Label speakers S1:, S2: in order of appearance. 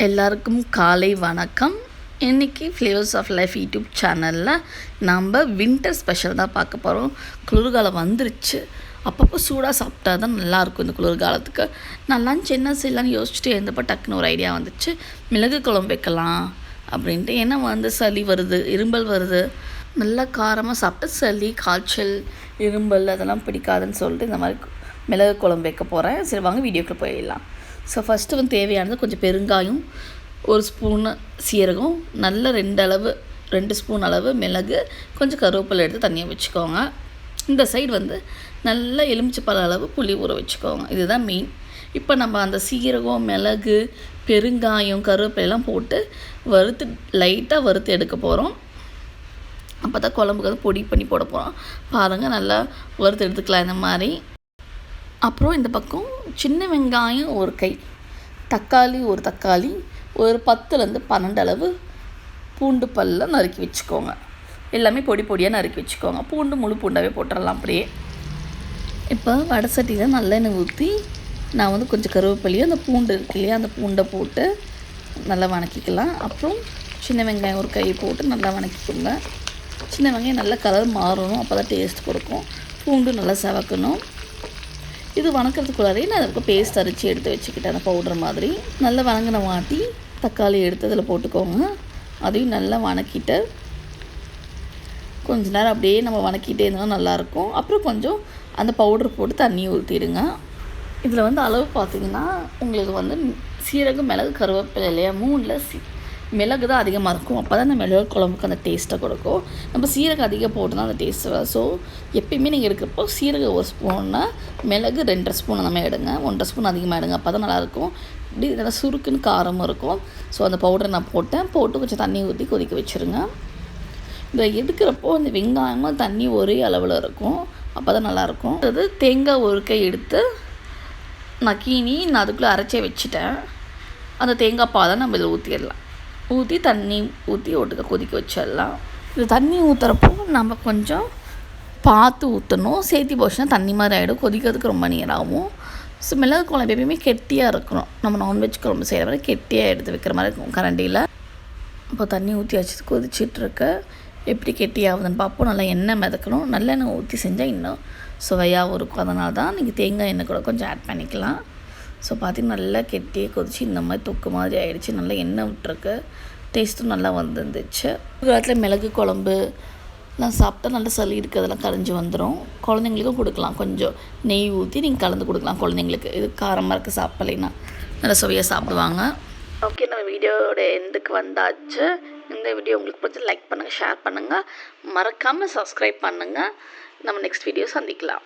S1: எல்லாருக்கும் காலை வணக்கம். இன்றைக்கி ஃப்ளேவர்ஸ் ஆஃப் லைஃப் யூடியூப் சேனலில் நம்ம வின்டர் ஸ்பெஷல் தான் பார்க்க போகிறோம் குளிர்காலம் வந்துருச்சு. அப்பப்போ சூடாக சாப்பிட்டா தான் நல்லாயிருக்கும் இந்த குளிர்காலத்துக்கு. நான் லஞ்ச் என்ன செய்யலான்னு யோசிச்சுட்டு இருந்தப்போ டக்குன்னு ஒரு ஐடியா வந்துச்சு. மிளகு குழம்பு வைக்கலாம் அப்படின்ட்டு ஏன்னா வந்து சளி வருது இரும்பல் வருது. நல்லா காரமாக சாப்பிட்டு சளி காய்ச்சல் இரும்பல் அதெல்லாம் பிடிக்காதுன்னு சொல்லிட்டு இந்த மாதிரி மிளகு குழம்பு வைக்க போகிறேன் சரி வாங்க வீடியோக்குள்ளே போயிடலாம். ஸோ ஃபஸ்ட்டு வந்து தேவையானது கொஞ்சம் பெருங்காயம் ஒரு ஸ்பூன் சீரகம் நல்ல ரெண்டு அளவு ரெண்டு ஸ்பூன் அளவு மிளகு கொஞ்சம் கருவேப்பிலை எடுத்து தனியாக வச்சுக்கோங்க. இந்த சைடு வந்து நல்ல எலுமிச்சப்பழ அளவு புளி ஊற வச்சுக்கோங்க. இதுதான் மெயின் இப்போ நம்ம அந்த சீரகம் மிளகு பெருங்காயம் கருவேப்பிலையெல்லாம் போட்டு வறுத்து லைட்டாக வறுத்து எடுக்க போகிறோம் அப்போ தான் குழம்புக்கு வந்து பொடி பண்ணி போட போகிறோம் பாருங்கள் நல்லா வறுத்து எடுத்துக்கலாம். இந்த மாதிரி அப்புறம் இந்த பக்கம் சின்ன வெங்காயம் ஒரு கை தக்காளி ஒரு தக்காளி ஒரு பத்துலேருந்து பன்னெண்டு அளவு பூண்டு பல்ல நறுக்கி வச்சுக்கோங்க. எல்லாமே பொடி பொடியாக நறுக்கி வச்சுக்கோங்க. பூண்டு முழு பூண்டாகவே போட்டுடலாம் அப்படியே. இப்போ வடை சட்டியில் நல்லெண்ணெய் ஊற்றி நான் வந்து கொஞ்சம் கருவேப்பிலையும் அந்த பூண்டு இருக்கு இல்லையா அந்த பூண்டை போட்டு நல்லா வணக்கிக்கலாம். அப்புறம் சின்ன வெங்காயம் ஒரு கை போட்டு நல்லா வணக்கிக்கோங்க. சின்ன வெங்காயம் நல்லா கலர் மாறணும் அப்போ தான் டேஸ்ட் கொடுக்கும். பூண்டு நல்லா செவக்கணும். இது வணக்கிறதுக்குள்ளாரே நான் அதுக்கு பேஸ்ட் அரைச்சி எடுத்து வச்சுக்கிட்டேன். அந்த பவுடர் மாதிரி. நல்லா வணங்கின வாட்டி தக்காளி எடுத்து அதில் போட்டுக்கோங்க. அதையும் நல்லா வணக்கிட்டு கொஞ்ச நேரம் அப்படியே நம்ம வணக்கிட்டே இருந்தால் நல்லாயிருக்கும் அப்புறம் கொஞ்சம் அந்த பவுடர் போட்டு தண்ணி ஊற்றிடுங்க இதில் வந்து அளவு பார்த்திங்கன்னா உங்களுக்கு வந்து சீரகம் மிளகு கருவேப்பிலை இல்லையா? மூணில் சி மிளகு தான் அதிகமாக இருக்கும். அப்போ தான் அந்த மிளகு குழம்புக்கு அந்த டேஸ்ட்டை கொடுக்கும். நம்ம சீரகம் அதிகம் போட்டு தான் அந்த டேஸ்ட் வரும். ஸோ எப்பயுமே நீங்கள் எடுக்கிறப்போ சீரகம் ஒரு ஸ்பூன்னா மிளகு ரெண்டரை ஸ்பூன் அந்த மாதிரி எடுங்க. ஒன்றரை ஸ்பூன் அதிகமாக எடுங்க. அப்போ தான் நல்லாயிருக்கும். இப்படி நல்லா சுருக்குன்னு காரமும் இருக்கும். ஸோ அந்த பவுடரை நான் போட்டேன். போட்டு கொஞ்சம் தண்ணி ஊற்றி கொதிக்க வச்சுருங்க. இதை எடுக்கிறப்போ அந்த வெங்காயமும் தண்ணி ஒரே அளவில் இருக்கும். அப்போ தான் நல்லாயிருக்கும். அது தேங்காய் ஒரு கை எடுத்து நான் கீனி நான் அதுக்குள்ளே அரைச்சே வச்சுட்டேன். அந்த தேங்காய் பாதை நம்ம இதில் ஊற்றிடலாம் ஊற்றி தண்ணி ஊற்றி ஒட்டுக்க கொதிக்க வச்சிடலாம். இது தண்ணி ஊற்றுறப்போ நம்ம கொஞ்சம் பார்த்து ஊற்றணும் சேர்த்தி போச்சுன்னா தண்ணி மாதிரி ஆகிடும் கொதிக்கிறதுக்கு ரொம்ப நேரம் ஆகும் ஸோ மிளகு குழம்பு எப்பயுமே கெட்டியாக இருக்கணும். நம்ம நான்வெஜ் குழம்பு செய்கிற மாதிரி கெட்டியாக எடுத்து வைக்கிற மாதிரி இருக்கும் கரண்டியில். இப்போ தண்ணி ஊற்றி வச்சு கொதிச்சிட்ருக்கு எப்படி கெட்டியாகுதுன்னு பார்ப்போம். நல்லா எண்ணெய் மிதக்கணும். நல்லெண்ணெய் ஊற்றி செஞ்சால் இன்னும் சுவையாகவும் இருக்கும். அதனால தான் நீங்கள் தேங்காய் எண்ணெய் கூட கொஞ்சம் ஆட் பண்ணிக்கலாம். ஸோ பார்த்திங்கன்னா நல்லா கெட்டியே கொதிச்சு இந்த மாதிரி தொக்கு மாதிரி ஆயிடுச்சு. நல்லா எண்ணெய் விட்டுருக்கு. டேஸ்ட்டும் நல்லா வந்துருந்துச்சு. காலத்தில் மிளகு குழம்பு எல்லாம் சாப்பிட்டா நல்லா சளி இருக்கிறதெல்லாம் கரைஞ்சி வந்துடும் குழந்தைங்களுக்கும் கொடுக்கலாம். கொஞ்சம் நெய் ஊற்றி நீங்கள் கலந்து கொடுக்கலாம் குழந்தைங்களுக்கு. இது காரமாக இருக்க சாப்பிடலைன்னா. நல்லா சுவையாக சாப்பிடுவாங்க. ஓகே நம்ம வீடியோட எண்டுக்கு வந்தாச்சு. இந்த வீடியோ உங்களுக்கு பிடிச்சி லைக் பண்ணுங்கள் ஷேர் பண்ணுங்கள் மறக்காமல் சப்ஸ்கிரைப் பண்ணுங்கள் நம்ம நெக்ஸ்ட் வீடியோ சந்திக்கலாம்.